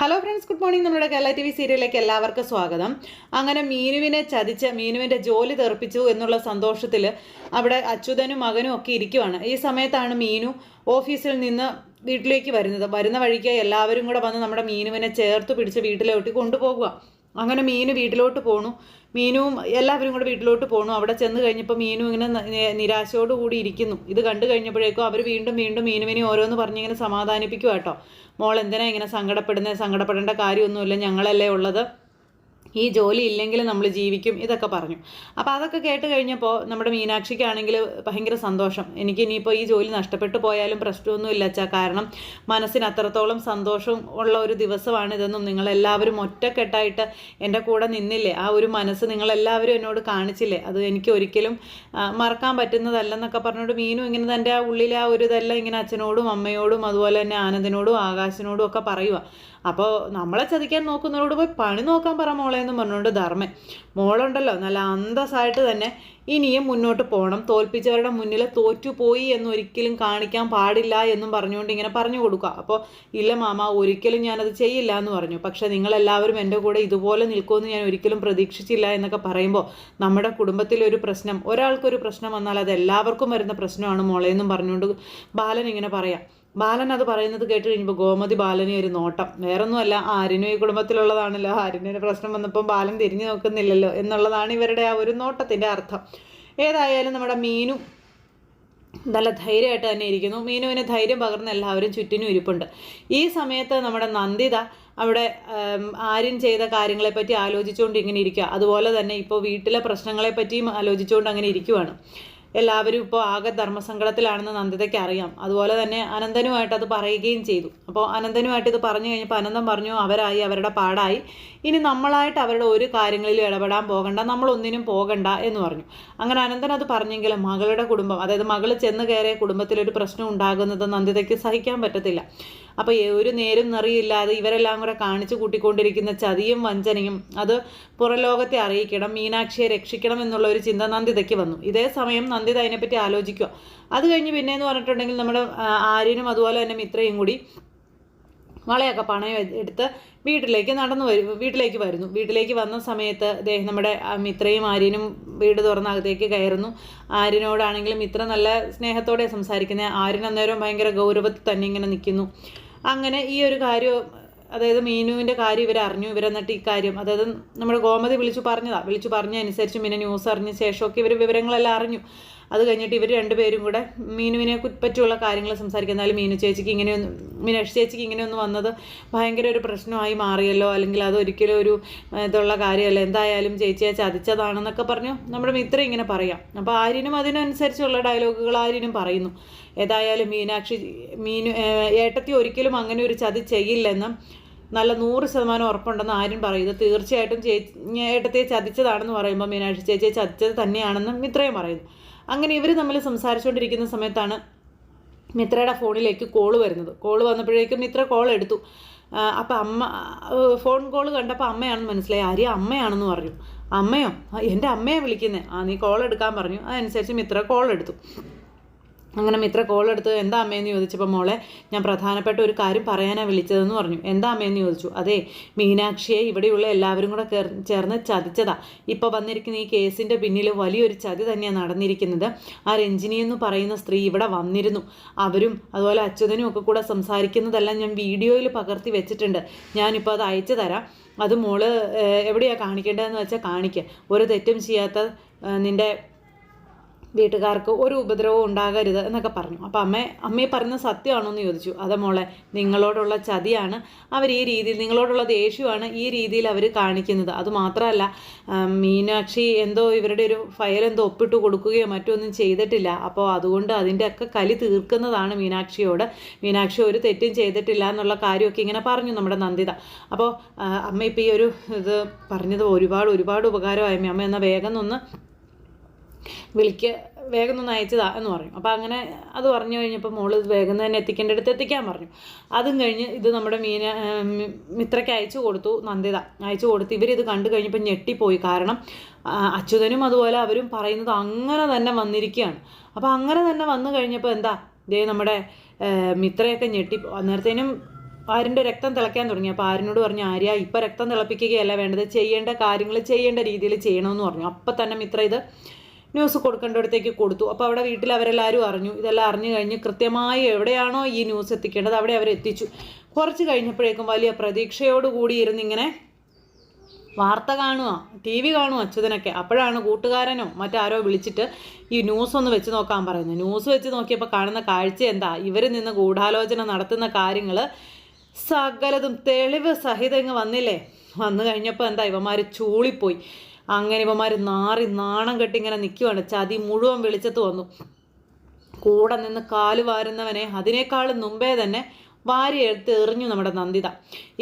Hello friends good morning നമ്മുടെ Kerala T V സീരിയലിലേക്ക് എല്ലാവർക്കും സ്വാഗതം. അങ്ങനെ മീനുവിനെ ചതിച്ച് മീനുവിന്റെ ജോലി തെറിപ്പിച്ചു എന്നുള്ള സന്തോഷത്തിൽ അവിടെ അച്യുതനും മകനും ഒക്കെ ഇരിക്കുവാണ്. ഈ സമയത്താണ് മീനു ഓഫീസിൽ നിന്ന് വീട്ടിലേക്ക് വരുന്നത്. വരുന്ന വഴിക്ക് എല്ലാവരും കൂടെ വന്ന് നമ്മുടെ മീനുവിനെ ചേർത്ത് പിടിച്ച് വീട്ടിലോട്ട് കൊണ്ടുപോകുക. അങ്ങനെ മീനു വീട്ടിലോട്ട് പോണു. മീനുവും എല്ലാവരും കൂടെ വീട്ടിലോട്ട് പോണു. അവിടെ ചെന്ന് കഴിഞ്ഞപ്പോൾ മീനു ഇങ്ങനെ നിരാശയോട് കൂടി ഇരിക്കുന്നു. ഇത് കണ്ടു കഴിഞ്ഞപ്പോഴേക്കും അവർ വീണ്ടും വീണ്ടും മീനുവിനെ ഓരോന്ന് പറഞ്ഞ് ഇങ്ങനെ സമാധാനിപ്പിക്കുക കേട്ടോ മോൾ എന്തിനാ ഇങ്ങനെ സങ്കടപ്പെടുന്നത് സങ്കടപ്പെടേണ്ട കാര്യമൊന്നുമില്ല. ഞങ്ങളല്ലേ ഉള്ളത്. ഈ ജോലി ഇല്ലെങ്കിൽ നമ്മൾ ജീവിക്കും ഇതൊക്കെ പറഞ്ഞു. അപ്പോൾ അതൊക്കെ കേട്ട് കഴിഞ്ഞപ്പോൾ നമ്മുടെ മീനാക്ഷിക്കാണെങ്കിൽ ഭയങ്കര സന്തോഷം. എനിക്ക് ഇനിയിപ്പോൾ ഈ ജോലി നഷ്ടപ്പെട്ടു പോയാലും പ്രശ്നമൊന്നുമില്ല അച്ഛാ. കാരണം മനസ്സിന് അത്രത്തോളം സന്തോഷം ഉള്ള ഒരു ദിവസമാണിതെന്നും നിങ്ങളെല്ലാവരും ഒറ്റക്കെട്ടായിട്ട് എന്റെ കൂടെ നിന്നില്ലേ? ആ ഒരു മനസ്സ് നിങ്ങളെല്ലാവരും എന്നോട് കാണിച്ചില്ലേ? അത് എനിക്ക് ഒരിക്കലും മറക്കാൻ പറ്റുന്നതല്ലെന്നൊക്കെ പറഞ്ഞുകൊണ്ട് മീനും ഇങ്ങനെ തന്റെ ആ ഉള്ളിലെ ആ ഒരു ഇതെല്ലാം ഇങ്ങനെ അച്ഛനോടും അമ്മയോടും അതുപോലെ തന്നെ ആനന്ദിനോടും ആകാശിനോടും ഒക്കെ പറയുക അപ്പോൾ നമ്മളെ ചതിക്കാൻ നോക്കുന്നവരോട് പോയി പണി നോക്കാൻ പറ മോളെ എന്ന് പറഞ്ഞുകൊണ്ട് ധർമ്മൻ മോളുണ്ടല്ലോ നല്ല അന്തസ്സായിട്ട് തന്നെ ഇനിയും മുന്നോട്ട് പോകണം തോൽപ്പിച്ചവരുടെ മുന്നിൽ തോറ്റുപോയി എന്ന് ഒരിക്കലും കാണിക്കാൻ പാടില്ല എന്നും പറഞ്ഞുകൊണ്ട് ഇങ്ങനെ പറഞ്ഞു കൊടുക്കുക. അപ്പോൾ ഇല്ല മാമ ഒരിക്കലും ഞാനത് ചെയ്യില്ല എന്ന് പറഞ്ഞു. പക്ഷേ നിങ്ങളെല്ലാവരും എന്റെ കൂടെ ഇതുപോലെ നിൽക്കുമെന്ന് ഞാൻ ഒരിക്കലും പ്രതീക്ഷിച്ചില്ല എന്നൊക്കെ പറയുമ്പോൾ നമ്മുടെ കുടുംബത്തിലൊരു പ്രശ്നം ഒരാൾക്കൊരു പ്രശ്നം വന്നാൽ അത് എല്ലാവർക്കും വരുന്ന പ്രശ്നമാണ് മോളെ എന്നും പറഞ്ഞുകൊണ്ട് ബാലൻ ഇങ്ങനെ പറയാം. ബാലൻ അത് പറയുന്നത് കേട്ട് കഴിഞ്ഞപ്പോൾ ഗോമതി ബാലനെ ഒരു നോട്ടം. വേറൊന്നുമല്ല ആരിനും ഈ കുടുംബത്തിലുള്ളതാണല്ലോ. ആരിനൊരു പ്രശ്നം വന്നപ്പോൾ ബാലൻ തിരിഞ്ഞു നോക്കുന്നില്ലല്ലോ എന്നുള്ളതാണ് ഇവരുടെ ആ ഒരു നോട്ടത്തിന്റെ അർത്ഥം. ഏതായാലും നമ്മുടെ മീനു നല്ല ധൈര്യമായിട്ട് തന്നെ ഇരിക്കുന്നു. മീനുവിന് ധൈര്യം പകർന്ന് എല്ലാവരും ചുറ്റിനും ഇരിപ്പുണ്ട്. ഈ സമയത്ത് നമ്മുടെ നന്ദിത അവിടെ ആര്യൻ ചെയ്ത കാര്യങ്ങളെപ്പറ്റി ആലോചിച്ചുകൊണ്ട് ഇങ്ങനെ ഇരിക്കുക. അതുപോലെ തന്നെ ഇപ്പോൾ വീട്ടിലെ പ്രശ്നങ്ങളെപ്പറ്റിയും ആലോചിച്ചുകൊണ്ട് അങ്ങനെ ഇരിക്കുവാണ്. എല്ലാവരും ഇപ്പോൾ ആകെ ധർമ്മസങ്കടത്തിലാണെന്ന് നന്ദിതയ്ക്ക് അറിയാം. അതുപോലെ തന്നെ അനന്തനുമായിട്ട് അത് പറയുകയും ചെയ്തു. അപ്പോൾ അനന്തനുമായിട്ട് ഇത് പറഞ്ഞു കഴിഞ്ഞപ്പോൾ അനന്തം പറഞ്ഞു അവരായി അവരുടെ പാടായി. ഇനി നമ്മളായിട്ട് അവരുടെ ഒരു കാര്യങ്ങളിലും ഇടപെടാൻ പോകണ്ട. നമ്മളൊന്നിനും പോകണ്ട എന്ന് പറഞ്ഞു. അങ്ങനെ അനന്തൻ അത് പറഞ്ഞെങ്കിലും മകളുടെ കുടുംബം അതായത് മകൾ ചെന്ന് കയറിയ കുടുംബത്തിലൊരു പ്രശ്നം ഉണ്ടാകുന്നത് നന്ദിതയ്ക്ക് സഹിക്കാൻ പറ്റത്തില്ല. അപ്പോൾ ഒരു നേരും നിറയില്ലാതെ ഇവരെല്ലാം കൂടെ കാണിച്ചു കൂട്ടിക്കൊണ്ടിരിക്കുന്ന ചതിയും വഞ്ചനയും അത് പുറലോകത്തെ അറിയിക്കണം മീനാക്ഷിയെ രക്ഷിക്കണം എന്നുള്ള ഒരു ചിന്ത നന്ദിതയ്ക്ക് വന്നു. ഇതേ സമയം നന്ദിത അതിനെപ്പറ്റി ആലോചിക്കുക. അത് കഴിഞ്ഞ് പിന്നെയെന്ന് പറഞ്ഞിട്ടുണ്ടെങ്കിൽ നമ്മുടെ ആര്യനും അതുപോലെ തന്നെ മിത്രയും കൂടി വളയൊക്കെ പണയം എടുത്ത് വീട്ടിലേക്ക് നടന്നു വരും വീട്ടിലേക്ക് വരുന്നു. വീട്ടിലേക്ക് വന്ന സമയത്ത് അദ്ദേഹം നമ്മുടെ മിത്രയും ആര്യനും വീട് തുറന്ന് അകത്തേക്ക് കയറുന്നു. ആര്യനോടാണെങ്കിലും മിത്ര നല്ല സ്നേഹത്തോടെ സംസാരിക്കുന്നത് ആര്യൻ അന്നേരം ഭയങ്കര ഗൗരവത്തിൽ തന്നെ ഇങ്ങനെ നിൽക്കുന്നു. അങ്ങനെ ഈ ഒരു കാര്യം അതായത് മീനുവിന്റെ കാര്യം ഇവർ അറിഞ്ഞു. ഇവരെന്നിട്ട് ഈ കാര്യം അതായത് നമ്മുടെ ഗോമതി വിളിച്ചു പറഞ്ഞതാണ് വിളിച്ചു പറഞ്ഞ അനുസരിച്ച് പിന്നെ ന്യൂസ് അറിഞ്ഞ ശേഷമൊക്കെ ഇവർ വിവരങ്ങളെല്ലാം അറിഞ്ഞു. അത് കഴിഞ്ഞിട്ട് ഇവർ രണ്ടുപേരും കൂടെ മീനുവിനെ പറ്റിയുള്ള കാര്യങ്ങൾ സംസാരിക്കുക എന്നാലും മീനു ചേച്ചിക്ക് ഇങ്ങനെയൊന്നും മീനാക്ഷി ചേച്ചിക്ക് ഇങ്ങനെ ഒന്ന് വന്നത് ഭയങ്കര ഒരു പ്രശ്നമായി മാറിയല്ലോ? അല്ലെങ്കിൽ അത് ഒരിക്കലും ഒരു ഇതുള്ള കാര്യമല്ല. എന്തായാലും ചേച്ചിയെ ചതിച്ചതാണെന്നൊക്കെ പറഞ്ഞു നമ്മുടെ മിത്രം ഇങ്ങനെ പറയാം. അപ്പോൾ ആര്യനും അതിനനുസരിച്ചുള്ള ഡയലോഗുകൾ ആര്യനും പറയുന്നു. ഏതായാലും മീനാക്ഷി മീനു ഏട്ടത്തി ഒരിക്കലും അങ്ങനെ ഒരു ചതി ചെയ്യില്ലെന്നും നല്ല നൂറ് ശതമാനം ഉറപ്പുണ്ടെന്ന് ആരും പറയുന്നത് തീർച്ചയായിട്ടും ചേച്ചി ഏട്ടത്തെ ചതിച്ചതാണെന്ന് പറയുമ്പോൾ മീനാക്ഷി ചേച്ചിയെ ചതിച്ചത് തന്നെയാണെന്നും ഇത്രയും പറയുന്നു. അങ്ങനെ ഇവർ തമ്മിൽ സംസാരിച്ചുകൊണ്ടിരിക്കുന്ന സമയത്താണ് മിത്രയുടെ ഫോണിലേക്ക് കോൾ വരുന്നത്. കോൾ വന്നപ്പോഴേക്കും മിത്ര കോൾ എടുത്തു. അപ്പം അമ്മ ഫോൺ കോൾ കണ്ടപ്പോൾ അമ്മയാണെന്ന് മനസ്സിലായി. ആര്യ അമ്മയാണെന്ന് പറഞ്ഞു. അമ്മയോ? എന്റെ അമ്മയെ വിളിക്കുന്നത് ആ നീ കോൾ എടുക്കാൻ പറഞ്ഞു. അതനുസരിച്ച് മിത്ര കോൾ എടുത്തു. അങ്ങനെ മിത്ര കോൾ എടുത്ത് എന്താ അമ്മയെന്ന് ചോദിച്ചപ്പോൾ മോളെ ഞാൻ പ്രധാനപ്പെട്ട ഒരു കാര്യം പറയാനാണ് വിളിച്ചതെന്ന് പറഞ്ഞു. എന്താ അമ്മയെന്ന് ചോദിച്ചു? അതെ മീനാക്ഷിയെ ഇവിടെയുള്ള എല്ലാവരും കൂടെ ചേർന്ന് ചതിച്ചതാ. ഇപ്പോൾ വന്നിരിക്കുന്ന ഈ കേസിന്റെ പിന്നിൽ വലിയൊരു ചതി തന്നെയാണ് നടന്നിരിക്കുന്നത്. ആ രഞ്ജിനി എന്ന് പറയുന്ന സ്ത്രീ ഇവിടെ വന്നിരുന്നു. അവരും അതുപോലെ അച്യുതനും ഒക്കെ കൂടെ സംസാരിക്കുന്നതെല്ലാം ഞാൻ വീഡിയോയിൽ പകർത്തി വെച്ചിട്ടുണ്ട്. ഞാനിപ്പോൾ അത് അയച്ചു തരാം. അത് മോൾ എവിടെയാണ് കാണിക്കേണ്ടതെന്ന് വെച്ചാൽ കാണിക്കുക ഒരു തെറ്റും ചെയ്യാത്ത നിന്റെ വീട്ടുകാർക്ക് ഒരു ഉപദ്രവവും ഉണ്ടാകരുത് എന്നൊക്കെ പറഞ്ഞു. അപ്പോൾ അമ്മ അമ്മയെ പറയുന്നത് സത്യമാണോ എന്ന് ചോദിച്ചു. അതെ മോളെ നിങ്ങളോടുള്ള ചതിയാണ് അവർ ഈ രീതിയിൽ നിങ്ങളോടുള്ള ദേഷ്യമാണ് ഈ രീതിയിൽ അവർ കാണിക്കുന്നത്. അതുമാത്രമല്ല മീനാക്ഷി എന്തോ ഇവരുടെ ഒരു ഫയൽ എന്തോ ഒപ്പിട്ട് കൊടുക്കുകയോ മറ്റൊന്നും ചെയ്തിട്ടില്ല. അപ്പോൾ അതുകൊണ്ട് അതിന്റെയൊക്കെ കലി തീർക്കുന്നതാണ് മീനാക്ഷിയോട്. മീനാക്ഷി ഒരു തെറ്റും ചെയ്തിട്ടില്ല എന്നുള്ള കാര്യമൊക്കെ ഇങ്ങനെ പറഞ്ഞു നമ്മുടെ നന്ദിത. അപ്പോൾ അമ്മ ഇപ്പോൾ ഈ ഒരു ഇത് പറഞ്ഞത് ഒരുപാട് ഒരുപാട് ഉപകാരമായി. അമ്മ എന്നാൽ വേഗം ഒന്ന് വിളിക്ക് വേഗം ഒന്ന് അയച്ചതാ എന്ന് പറഞ്ഞു. അപ്പോൾ അങ്ങനെ അത് പറഞ്ഞു കഴിഞ്ഞപ്പോൾ മോൾ വേഗം തന്നെ എത്തിക്കേണ്ട അടുത്ത് എത്തിക്കാൻ പറഞ്ഞു. അതും കഴിഞ്ഞ് ഇത് നമ്മുടെ മീന മിത്രയ്ക്ക് അയച്ചു കൊടുത്തു നന്ദിത അയച്ചു കൊടുത്ത്. ഇവരിത് കണ്ടു കഴിഞ്ഞപ്പോൾ ഞെട്ടിപ്പോയി. കാരണം അച്യുതനും അതുപോലെ അവരും പറയുന്നത് അങ്ങനെ തന്നെ വന്നിരിക്കുകയാണ്. അപ്പോൾ അങ്ങനെ തന്നെ വന്നു കഴിഞ്ഞപ്പോൾ എന്താ? ദേ നമ്മുടെ മിത്രയൊക്കെ ഞെട്ടി അന്നേരത്തേനും ആരിന്റെ രക്തം തിളയ്ക്കാൻ തുടങ്ങി. അപ്പോൾ ആരിനോട് പറഞ്ഞു ആര്യ ഇപ്പം രക്തം തിളപ്പിക്കുകയല്ല വേണ്ടത്. ചെയ്യേണ്ട കാര്യങ്ങൾ ചെയ്യേണ്ട രീതിയിൽ ചെയ്യണമെന്ന് പറഞ്ഞു. അപ്പം തന്നെ മിത്ര ഇത് ന്യൂസ് കൊടുക്കേണ്ടടത്തേക്ക് കൊടുത്തു. അപ്പോൾ അവിടെ വീട്ടിൽ അവരെല്ലാവരും അറിഞ്ഞു. ഇതെല്ലാം അറിഞ്ഞു കഴിഞ്ഞ് കൃത്യമായി എവിടെയാണോ ഈ ന്യൂസ് എത്തിക്കേണ്ടത് അവിടെ അവരെത്തിച്ചു കുറച്ച് കഴിഞ്ഞപ്പോഴേക്കും വലിയ പ്രതീക്ഷയോടുകൂടി ഇരുന്നിങ്ങനെ വാർത്ത കാണുക ടി വി കാണുക അച്യുതനൊക്കെ. അപ്പോഴാണ് കൂട്ടുകാരനോ മറ്റാരോ വിളിച്ചിട്ട് ഈ ന്യൂസ് ഒന്ന് വെച്ച് നോക്കാൻ പറയുന്നത്. ന്യൂസ് വെച്ച് നോക്കിയപ്പോൾ കാണുന്ന കാഴ്ച എന്താ? ഇവർ നിന്ന് ഗൂഢാലോചന നടത്തുന്ന കാര്യങ്ങൾ സകലതും തെളിവ് സഹിതം ഇങ്ങ് വന്നില്ലേ? വന്നു കഴിഞ്ഞപ്പോൾ എന്താ? ഇവന്മാർ ചൂളിപ്പോയി. അങ്ങനെ ഇവന്മാർ നാറി നാണം കെട്ടി ഇങ്ങനെ നിൽക്കുവാണ് ചതി മുഴുവൻ വെളിച്ചത്ത് വന്നു. കൂടെ നിന്ന് കാൽ വാരുന്നവനെ അതിനേക്കാളും മുമ്പേ തന്നെ വാരി എടുത്ത് എറിഞ്ഞു നമ്മുടെ നന്ദിത.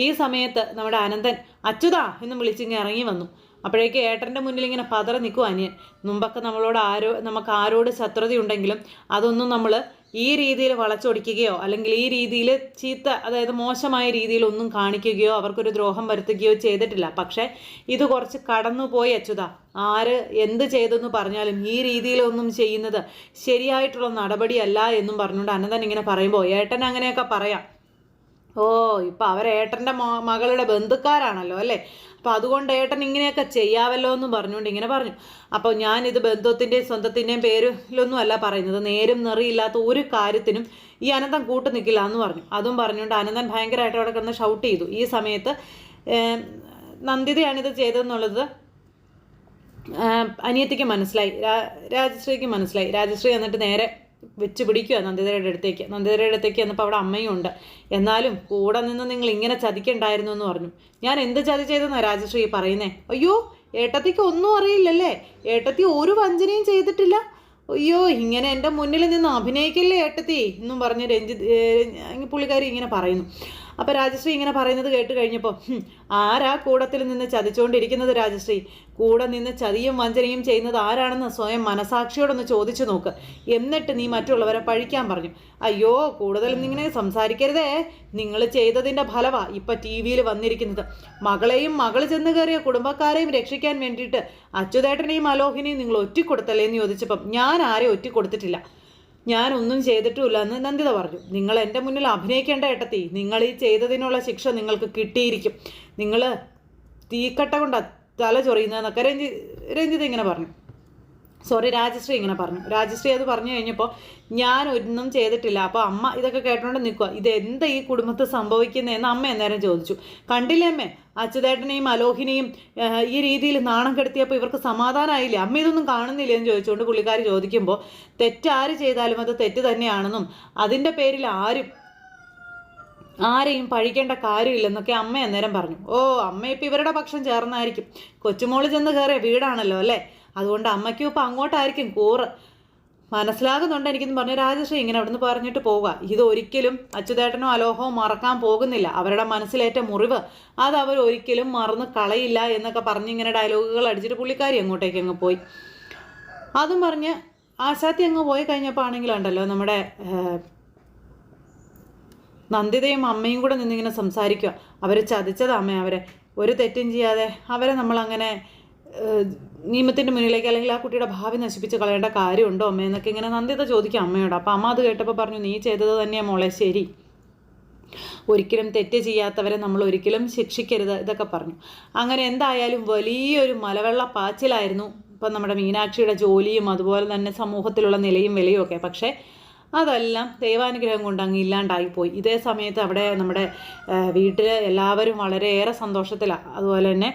ഈ സമയത്ത് നമ്മുടെ അനന്തൻ അച്യുതാ എന്ന് വിളിച്ചിങ്ങനെ ഇറങ്ങി വന്നു. അപ്പോഴേക്ക് ഏട്ടന്റെ മുന്നിൽ ഇങ്ങനെ പതറി നിൽക്കും അനിയൻ. മുമ്പൊക്കെ നമ്മളോട് ആരോ നമുക്ക് ആരോട് ശത്രുതയുണ്ടെങ്കിലും അതൊന്നും നമ്മൾ ഈ രീതിയിൽ വളച്ചൊടിക്കുകയോ അല്ലെങ്കിൽ ഈ രീതിയിൽ ചീത്ത അതായത് മോശമായ രീതിയിൽ ഒന്നും കാണിക്കുകയോ അവർക്കൊരു ദ്രോഹം വരുത്തുകയോ ചെയ്തിട്ടില്ല. പക്ഷേ ഇത് കുറച്ച് കടന്നുപോയി അച്യുത. ആര് എന്ത് ചെയ്തെന്ന് പറഞ്ഞാലും ഈ രീതിയിലൊന്നും ചെയ്യുന്നത് ശരിയായിട്ടുള്ള നടപടിയല്ല എന്നും പറഞ്ഞുകൊണ്ട് അനന്തൻ ഇങ്ങനെ പറയുമ്പോൾ ഏട്ടൻ അങ്ങനെയൊക്കെ പറയാം. ഓ ഇപ്പം അവർ ഏട്ടന്റെ മകളുടെ ബന്ധുക്കാരാണല്ലോ അല്ലേ? അപ്പം അതുകൊണ്ട് ഏട്ടൻ ഇങ്ങനെയൊക്കെ ചെയ്യാവല്ലോ എന്ന് പറഞ്ഞുകൊണ്ട് ഇങ്ങനെ പറഞ്ഞു. അപ്പോൾ ഞാനിത് ബന്ധത്തിന്റെയും സ്വന്തത്തിന്റെയും പേരിലൊന്നും അല്ല പറയുന്നത്. നേരും നിറയില്ലാത്ത ഒരു കാര്യത്തിനും ഈ അനന്തൻ കൂട്ടു നിൽക്കില്ല എന്ന് പറഞ്ഞു. അതും പറഞ്ഞുകൊണ്ട് അനന്തൻ ഭയങ്കരമായിട്ട് അവിടെ കിടന്ന് ഷൗട്ട് ചെയ്തു. ഈ സമയത്ത് നന്ദിതയാണിത് ചെയ്തതെന്നുള്ളത് അനിയത്തിക്ക് മനസ്സിലായി. രാജശ്രീക്ക് മനസ്സിലായി. രാജശ്രീ എന്നിട്ട് നേരെ വെച്ച് പിടിക്കുക നന്ദിതരയുടെ അടുത്തേക്ക്. നന്ദിതരയുടെ അടുത്തേക്ക് എന്നപ്പോൾ അവിടെ അമ്മയും ഉണ്ട് എന്നാലും കൂടെ നിന്ന് നിങ്ങൾ ഇങ്ങനെ ചതിക്കണ്ടായിരുന്നു എന്ന് പറഞ്ഞു. ഞാൻ എന്ത് ചതി ചെയ്തെന്നാണ് രാജശ്രീ പറയുന്നേ? അയ്യോ ഏട്ടത്തിക്ക് ഒന്നും അറിയില്ലല്ലേ? ഏട്ടത്തി ഒരു വഞ്ചനയും ചെയ്തിട്ടില്ല. അയ്യോ ഇങ്ങനെ എന്റെ മുന്നിൽ നിന്ന് അഭിനയിക്കല്ലേ ഏട്ടത്തി? എന്നും പറഞ്ഞ് രഞ്ജിത്ത് പുള്ളിക്കാരി ഇങ്ങനെ പറയുന്നു. അപ്പോൾ രാജശ്രീ ഇങ്ങനെ പറയുന്നത് കേട്ട് കഴിഞ്ഞപ്പോൾ ആരാ കൂടത്തിൽ നിന്ന് ചതിച്ചുകൊണ്ടിരിക്കുന്നത് രാജശ്രീ? കൂടെ നിന്ന് ചതിയും വഞ്ചനയും ചെയ്യുന്നത് ആരാണെന്ന് സ്വയം മനസാക്ഷിയോടൊന്ന് ചോദിച്ചു നോക്ക്. എന്നിട്ട് നീ മറ്റുള്ളവരെ പഴിക്കാൻ പറഞ്ഞു. അയ്യോ കൂടുതലും ഇങ്ങനെ സംസാരിക്കരുതേ. നിങ്ങൾ ചെയ്തതിന്റെ ഫലവാ ഇപ്പം ടി വിയിൽ വന്നിരിക്കുന്നത്. മകളെയും മകൾ ചെന്ന് കയറിയ കുടുംബക്കാരെയും രക്ഷിക്കാൻ വേണ്ടിയിട്ട് അച്യുതേട്ടനെയും അലോഹിനെയും നിങ്ങൾ ഒറ്റിക്കൊടുത്തല്ലേ എന്ന് ചോദിച്ചപ്പം ഞാൻ ആരെയും ഒറ്റിക്കൊടുത്തിട്ടില്ല. ഞാൻ ഒന്നും ചെയ്തിട്ടുമില്ല എന്ന് നന്ദിത പറഞ്ഞു. നിങ്ങൾ എന്റെ മുന്നിൽ അഭിനയിക്കേണ്ട ഏട്ടത്തി നിങ്ങൾ ഈ ചെയ്തതിനുള്ള ശിക്ഷ നിങ്ങൾക്ക് കിട്ടിയിരിക്കും. നിങ്ങൾ തീക്കട്ട കൊണ്ട് തല ചൊറിയുന്നതെന്നൊക്കെ രഞ്ജി രഞ്ജിത ഇങ്ങനെ പറഞ്ഞു. സോറി രാജശ്രീ ഇങ്ങനെ പറഞ്ഞു. രാജശ്രീ അത് പറഞ്ഞു കഴിഞ്ഞപ്പോൾ ഞാൻ ഒന്നും ചെയ്തിട്ടില്ല. അപ്പോൾ അമ്മ ഇതൊക്കെ കേട്ടോണ്ട് നിൽക്കുക ഇത് എന്താ ഈ കുടുംബത്തിൽ സംഭവിക്കുന്നതെന്ന് അമ്മ അന്നേരം ചോദിച്ചു. കണ്ടില്ലേ അമ്മേ? അച്യുതേട്ടനെയും അലോഹിനെയും ഈ രീതിയിൽ നാണം കെടുത്തിയപ്പോൾ ഇവർക്ക് സമാധാനമായില്ലേ അമ്മ ഇതൊന്നും കാണുന്നില്ല എന്ന് ചോദിച്ചുകൊണ്ട് പുള്ളിക്കാർ ചോദിക്കുമ്പോൾ തെറ്റാര് ചെയ്താലും അത് തെറ്റ് തന്നെയാണെന്നും അതിന്റെ പേരിൽ ആരും ആരെയും പഴിക്കേണ്ട കാര്യമില്ലെന്നൊക്കെ അമ്മ അന്നേരം പറഞ്ഞു. ഓ അമ്മ ഇപ്പം ഇവരുടെ പക്ഷം ചേർന്നായിരിക്കും. കൊച്ചുമോൾ ചെന്ന് കയറിയ വീടാണല്ലോ അല്ലേ? അതുകൊണ്ട് അമ്മയ്ക്കും ഇപ്പം അങ്ങോട്ടായിരിക്കും കൂറ്. മനസ്സിലാകുന്നുണ്ട് എനിക്കെന്ന് പറഞ്ഞ രാജശ്രീ ഇങ്ങനെ അവിടുന്ന് പറഞ്ഞിട്ട് പോവുക. ഇതൊരിക്കലും അച്യുതേട്ടനോ അലോഹവും മറക്കാൻ പോകുന്നില്ല. അവരുടെ മനസ്സിലേറ്റ മുറിവ് അത് അവർ ഒരിക്കലും മറന്ന് കളയില്ല എന്നൊക്കെ പറഞ്ഞ് ഇങ്ങനെ ഡയലോഗുകൾ അടിച്ചിട്ട് പുള്ളിക്കാരി അങ്ങോട്ടേക്ക് അങ്ങ് പോയി. അതും പറഞ്ഞ് ആശാത്തി അങ്ങ് പോയി കഴിഞ്ഞപ്പോൾ ആണെങ്കിലുണ്ടല്ലോ നമ്മുടെ നന്ദിതയും അമ്മയും കൂടെ നിന്നിങ്ങനെ സംസാരിക്കുക. അവർ ചതിച്ചതാ അമ്മ അവരെ. ഒരു തെറ്റും ചെയ്യാതെ അവരെ നമ്മളങ്ങനെ നിയമത്തിന്റെ മുന്നിലേക്ക് അല്ലെങ്കിൽ ആ കുട്ടിയുടെ ഭാവി നശിപ്പിച്ച് കളയേണ്ട കാര്യമുണ്ടോ അമ്മ എന്നൊക്കെ ഇങ്ങനെ നന്ദിത ചോദിക്കും അമ്മയോട്. അപ്പോൾ അമ്മ അത് കേട്ടപ്പോൾ പറഞ്ഞു നീ ചെയ്തത് തന്നെയാണ് മോളെ ശരി. ഒരിക്കലും തെറ്റ് ചെയ്യാത്തവരെ നമ്മൾ ഒരിക്കലും ശിക്ഷിക്കരുത് ഇതൊക്കെ പറഞ്ഞു. അങ്ങനെ എന്തായാലും വലിയൊരു മലവെള്ള പാച്ചിലായിരുന്നു ഇപ്പം നമ്മുടെ മീനാക്ഷിയുടെ ജോലിയും അതുപോലെ തന്നെ സമൂഹത്തിലുള്ള നിലയും വിലയും ഒക്കെ. പക്ഷേ അതെല്ലാം ദൈവാനുഗ്രഹം കൊണ്ട് അങ്ങ് ഇല്ലാണ്ടായിപ്പോയി ഇതേ സമയത്ത് അവിടെ നമ്മുടെ വീട്ടിൽ എല്ലാവരും വളരെയേറെ സന്തോഷത്തിലാണ് അതുപോലെ തന്നെ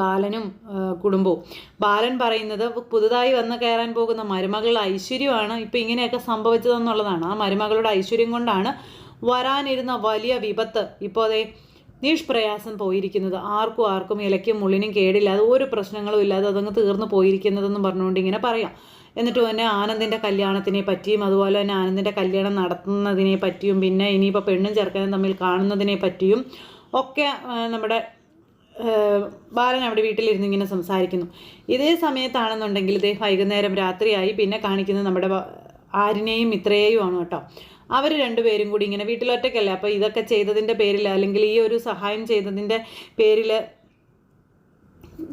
ബാലനും കുടുംബവും. ബാലൻ പറയുന്നത് പുതുതായി വന്ന് കയറാൻ പോകുന്ന മരുമകളുടെ ഐശ്വര്യമാണ് ഇപ്പം ഇങ്ങനെയൊക്കെ സംഭവിച്ചതെന്നുള്ളതാണ്. ആ മരുമകളുടെ ഐശ്വര്യം കൊണ്ടാണ് വരാനിരുന്ന വലിയ വിപത്ത് ഇപ്പോൾ അതേ നിഷ്പ്രയാസം പോയിരിക്കുന്നത്. ആർക്കും ആർക്കും ഇലയ്ക്കും മുള്ളിനും കേടില്ലാതെ ഒരു പ്രശ്നങ്ങളും ഇല്ലാതെ അതങ്ങ് തീർന്നു പോയിരിക്കുന്നതെന്ന് പറഞ്ഞുകൊണ്ട് ഇങ്ങനെ പറയാം. എന്നിട്ട് തന്നെ ആനന്ദിന്റെ കല്യാണത്തിനെ പറ്റിയും അതുപോലെ തന്നെ ആനന്ദിന്റെ കല്യാണം നടത്തുന്നതിനെ പറ്റിയും പിന്നെ ഇനിയിപ്പോൾ പെണ്ണും ചെറുക്കനും തമ്മിൽ കാണുന്നതിനെ പറ്റിയും ഒക്കെ നമ്മുടെ ബാലൻ അവിടെ വീട്ടിലിരുന്ന് ഇങ്ങനെ സംസാരിക്കുന്നു. ഇതേ സമയത്താണെന്നുണ്ടെങ്കിൽ ഇതേ വൈകുന്നേരം രാത്രിയായി. പിന്നെ കാണിക്കുന്നത് നമ്മുടെ ആരിനെയും ഇത്രയെയും ആണ് കേട്ടോ. അവർ രണ്ടുപേരും കൂടി ഇങ്ങനെ വീട്ടിലൊറ്റയ്ക്കല്ലേ? അപ്പോൾ ഇതൊക്കെ ചെയ്തതിന്റെ പേരിൽ അല്ലെങ്കിൽ ഈ ഒരു സഹായം ചെയ്തതിന്റെ പേരിൽ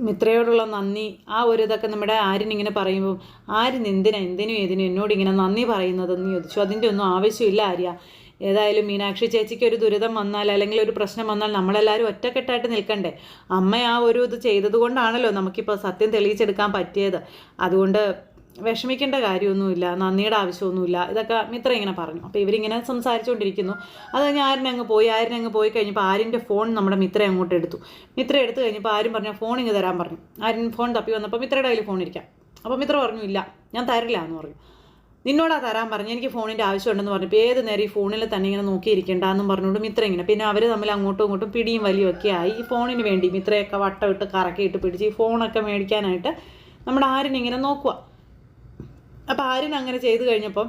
മിത്രയോടുള്ള നന്ദി ആ ഒരു ഇതൊക്കെ നമ്മുടെ ആര്യൻ ഇങ്ങനെ പറയുമ്പോൾ ആര്യൻ എന്തിനാ എന്തിനും ഏതിനും എന്നോട് ഇങ്ങനെ നന്ദി പറയുന്നതെന്ന് ചോദിച്ചു. അതിന്റെ ഒന്നും ആവശ്യമില്ല ആര്യ. ഏതായാലും മീനാക്ഷി ചേച്ചിക്ക് ഒരു ദുരിതം വന്നാൽ അല്ലെങ്കിൽ ഒരു പ്രശ്നം വന്നാൽ നമ്മളെല്ലാവരും ഒറ്റക്കെട്ടായിട്ട് നിൽക്കണ്ടേ? അമ്മ ആ ഒരു ഇത് ചെയ്തതുകൊണ്ടാണല്ലോ നമുക്കിപ്പോൾ സത്യം തെളിയിച്ചെടുക്കാൻ പറ്റിയത്. അതുകൊണ്ട് വിഷമിക്കേണ്ട കാര്യമൊന്നുമില്ല നന്ദിയുടെ ആവശ്യമൊന്നുമില്ല. ഇതൊക്കെ മിത്ര ഇങ്ങനെ പറഞ്ഞു. അപ്പോൾ ഇവരിങ്ങനെ സംസാരിച്ചുകൊണ്ടിരിക്കുന്നു. അത് കഴിഞ്ഞ് ആരിനങ്ങ് പോയി ആരിനങ്ങ് പോയി കഴിഞ്ഞപ്പോൾ ആരിന്റെ ഫോൺ നമ്മുടെ മിത്ര അങ്ങോട്ട് എടുത്തു. മിത്ര എടുത്തു കഴിഞ്ഞപ്പോൾ ആരും പറഞ്ഞു ഫോൺ ഇങ്ങ് തരാൻ പറഞ്ഞു. ആരും ഫോൺ തപ്പി വന്നപ്പോൾ മിത്രയുടെ കയ്യിൽ ഫോൺ ഇരിക്കാം. അപ്പോൾ മിത്ര പറഞ്ഞു ഇല്ല ഞാൻ തരില്ല എന്ന് പറഞ്ഞു. നിന്നോടാ തരാൻ പറഞ്ഞു എനിക്ക് ഫോണിന്റെ ആവശ്യമുണ്ടെന്ന് പറഞ്ഞപ്പോൾ ഏത് നേരം ഈ ഫോണിൽ തന്നെ ഇങ്ങനെ നോക്കിയിരിക്കേണ്ടെന്നും പറഞ്ഞുകൊണ്ട് മിത്ര ഇങ്ങനെ. പിന്നെ അവർ തമ്മിൽ അങ്ങോട്ടും ഇങ്ങോട്ടും പിടിയും വലിയും ഒക്കെ ആയി. ഈ ഫോണിന് വേണ്ടി മിത്രയൊക്കെ വട്ടമിട്ട് കറക്കിയിട്ട് പിടിച്ച് ഈ ഫോണൊക്കെ മേടിക്കാനായിട്ട് നമ്മുടെ ആരിനിങ്ങനെ നോക്കുക അപ്പോൾ ആര്യൻ അങ്ങനെ ചെയ്തു കഴിഞ്ഞപ്പം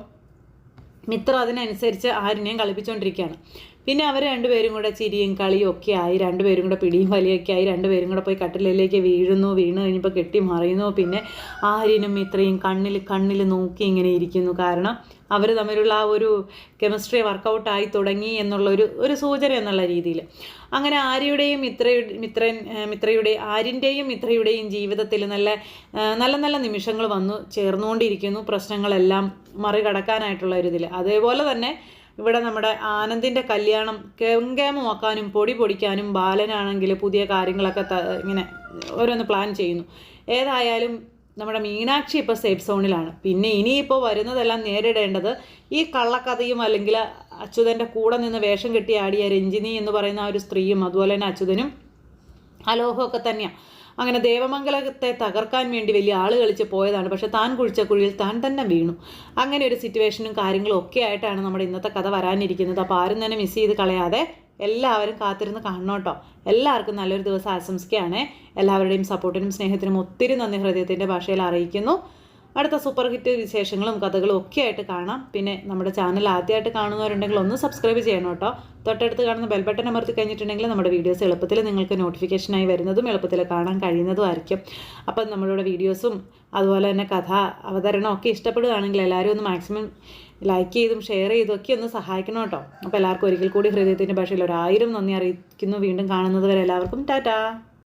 മിത്ര അതിനനുസരിച്ച് ആരിനെയും കളിപ്പിച്ചുകൊണ്ടിരിക്കുകയാണ് പിന്നെ അവർ രണ്ടുപേരും കൂടെ ചിരിയും കളിയും ഒക്കെ ആയി രണ്ടുപേരും കൂടെ പിടിയും വലിയൊക്കെ ആയി രണ്ടുപേരും കൂടെ പോയി കട്ടിലേക്ക് വീഴുന്നു വീണ് കഴിഞ്ഞപ്പോൾ കെട്ടി മറിയുന്നു. പിന്നെ ആര്യനും ഇത്രയും കണ്ണിൽ കണ്ണിൽ നോക്കി ഇങ്ങനെ ഇരിക്കുന്നു. കാരണം അവർ തമ്മിലുള്ള ആ ഒരു കെമിസ്ട്രി വർക്കൗട്ട് ആയി തുടങ്ങി എന്നുള്ള ഒരു ഒരു സൂചന എന്നുള്ള രീതിയിൽ അങ്ങനെ ആര്യയുടെയും മിത്രയുടെ മിത്രൻ മിത്രയുടെ ആര്യന്റെയും മിത്രയുടെയും ജീവിതത്തിൽ നല്ല നല്ല നല്ല നിമിഷങ്ങൾ വന്നു ചേർന്നുകൊണ്ടിരിക്കുന്നു. പ്രശ്നങ്ങളെല്ലാം മറികടക്കാനായിട്ടുള്ള ഒരു ഇതിൽ അതേപോലെ തന്നെ ഇവിടെ നമ്മുടെ ആനന്ദിന്റെ കല്യാണം കെങ്കേമമാക്കാനും പൊടി പൊടിക്കാനും ബാലനാണെങ്കിൽ പുതിയ കാര്യങ്ങളൊക്കെ ഇങ്ങനെ ഓരോന്ന് പ്ലാൻ ചെയ്യുന്നു. ഏതായാലും നമ്മുടെ മീനാക്ഷി ഇപ്പോൾ സേഫ് സോണിലാണ് പിന്നെ ഇനിയിപ്പോൾ വരുന്നതെല്ലാം നേരിടേണ്ടത് ഈ കള്ളക്കഥയും അല്ലെങ്കിൽ അച്യുതന്റെ കൂടെ നിന്ന് വേഷം കെട്ടി ആടിയ രഞ്ജിനി എന്ന് പറയുന്ന ആ ഒരു സ്ത്രീയും അതുപോലെ തന്നെ അച്യുതനും അലോഹമൊക്കെ തന്നെയാണ് അങ്ങനെ ദേവമംഗലത്തെ തകർക്കാൻ വേണ്ടി വലിയ ആൾ കളിച്ച് പോയതാണ്. പക്ഷെ താൻ കുഴിച്ച കുഴിയിൽ താൻ തന്നെ വീണു. അങ്ങനെ ഒരു സിറ്റുവേഷനും കാര്യങ്ങളും ഒക്കെ ആയിട്ടാണ് നമ്മുടെ ഇന്നത്തെ കഥ വരാനിരിക്കുന്നത്. അപ്പോൾ ആരും തന്നെ മിസ് ചെയ്ത് കളയാതെ എല്ലാവരും കാത്തിരുന്ന് കാണണം എല്ലാവർക്കും നല്ലൊരു ദിവസം ആശംസിക്കുകയാണ്. എല്ലാവരുടെയും സപ്പോർട്ടിനും സ്നേഹത്തിനും ഒത്തിരി നന്ദി ഹൃദയത്തിന്റെ ഭാഷയിൽ അറിയിക്കുന്നു. അടുത്ത സൂപ്പർ ഹിറ്റ് വിശേഷങ്ങളും കഥകളും ഒക്കെ ആയിട്ട് കാണാം. പിന്നെ നമ്മുടെ ചാനൽ ആദ്യമായിട്ട് കാണുന്നവരുണ്ടെങ്കിൽ ഒന്ന് സബ്സ്ക്രൈബ് ചെയ്യണം കേട്ടോ. തൊട്ടടുത്ത് കാണുന്ന ബെൽ ബട്ടൺ അമർത്തി കഴിഞ്ഞിട്ടുണ്ടെങ്കിൽ നമ്മുടെ വീഡിയോസ് എളുപ്പത്തിൽ നിങ്ങൾക്ക് നോട്ടിഫിക്കേഷനായി വരുന്നതും എളുപ്പത്തിൽ കാണാൻ കഴിയുന്നതും ആയിരിക്കും. അപ്പം നമ്മളുടെ വീഡിയോസും അതുപോലെ തന്നെ കഥ അവതരണം ഒക്കെ ഇഷ്ടപ്പെടുകയാണെങ്കിൽ എല്ലാവരും ഒന്ന് മാക്സിമം ലൈക്ക് ചെയ്തും ഷെയർ ചെയ്തും ഒക്കെ ഒന്ന് സഹായിക്കണം കേട്ടോ. അപ്പോൾ എല്ലാവർക്കും ഒരിക്കൽ കൂടി ഹൃദയത്തിന്റെ ഭാഷയിൽ ഒരായിരം നന്ദി അറിയിക്കുന്നു. വീണ്ടും കാണുന്നത് വരെ എല്ലാവർക്കും ടാറ്റാ.